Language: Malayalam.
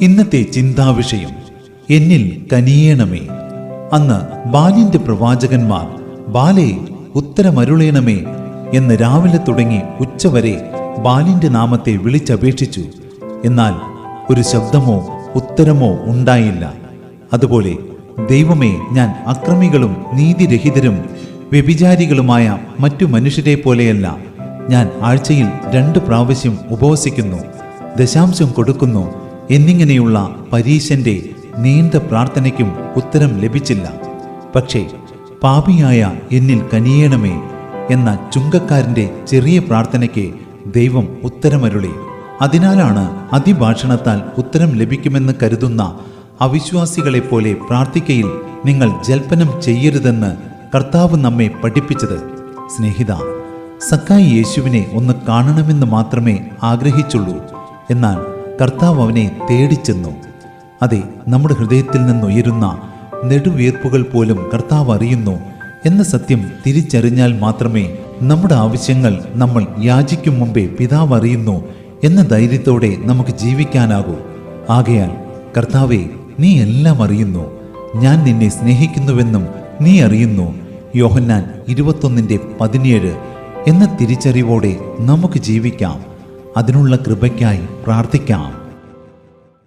ഇന്നത്തെ ചിന്താവിഷയം എന്നിൽ കനിയേണമേ. അന്ന് ബാലിന്റെ പ്രവാചകന്മാർ ബാലെ ഉത്തരമരുളേണമേ എന്ന് രാവിലെ തുടങ്ങി ഉച്ചവരെ ബാലിന്റെ നാമത്തെ വിളിച്ചപേക്ഷിച്ചു. എന്നാൽ ഒരു ശബ്ദമോ ഉത്തരമോ ഉണ്ടായില്ല. അതുപോലെ ദൈവമേ ഞാൻ അക്രമികളും നീതിരഹിതരും വ്യഭിചാരികളുമായ മറ്റു മനുഷ്യരെ പോലെയല്ല. ഞാൻ ആഴ്ചയിൽ രണ്ട് പ്രാവശ്യം ഉപവസിക്കുന്നു ദശാംശം കൊടുക്കുന്നു എന്നിങ്ങനെയുള്ള പരീശന്റെ നീണ്ട പ്രാർത്ഥനയ്ക്കും ഉത്തരം ലഭിച്ചില്ല. പക്ഷേ പാപിയായ എന്നിൽ കനിയേണമേ എന്ന ചുങ്കക്കാരന്റെ ചെറിയ പ്രാർത്ഥനയ്ക്ക് ദൈവം ഉത്തരമരുളി. അതിനാലാണ് അതിഭാഷണത്താൽ ഉത്തരം ലഭിക്കുമെന്ന് കരുതുന്ന അവിശ്വാസികളെപ്പോലെ പ്രാർത്ഥിക്കയിൽ നിങ്ങൾ ജൽപ്പനം ചെയ്യരുതെന്ന് കർത്താവ് നമ്മെ പഠിപ്പിച്ചത്. സ്നേഹിത സക്കായി യേശുവിനെ ഒന്ന് കാണണമെന്ന് മാത്രമേ ആഗ്രഹിച്ചുള്ളൂ. എന്നാൽ കർത്താവ് അവനെ തേടിച്ചെന്നു. അതെ നമ്മുടെ ഹൃദയത്തിൽ നിന്നുയരുന്ന നെടുവീർപ്പുകൾ പോലും കർത്താവ് അറിയുന്നു എന്ന സത്യം തിരിച്ചറിഞ്ഞാൽ മാത്രമേ നമ്മുടെ ആവശ്യങ്ങൾ നമ്മൾ യാചിക്കും മുമ്പേ പിതാവ് അറിയുന്നു എന്ന ധൈര്യത്തോടെ നമുക്ക് ജീവിക്കാനാകൂ. ആകയാൽ കർത്താവെ നീ എല്ലാം അറിയുന്നു. ഞാൻ നിന്നെ സ്നേഹിക്കുന്നുവെന്നും നീ അറിയുന്നു. യോഹന്നാൻ ഇരുപത്തൊന്നിന്റെ പതിനേഴ് എന്ന തിരിച്ചറിവോടെ നമുക്ക് ജീവിക്കാം. അതിനുള്ള കൃപയ്ക്കായി പ്രാർത്ഥിക്കാം.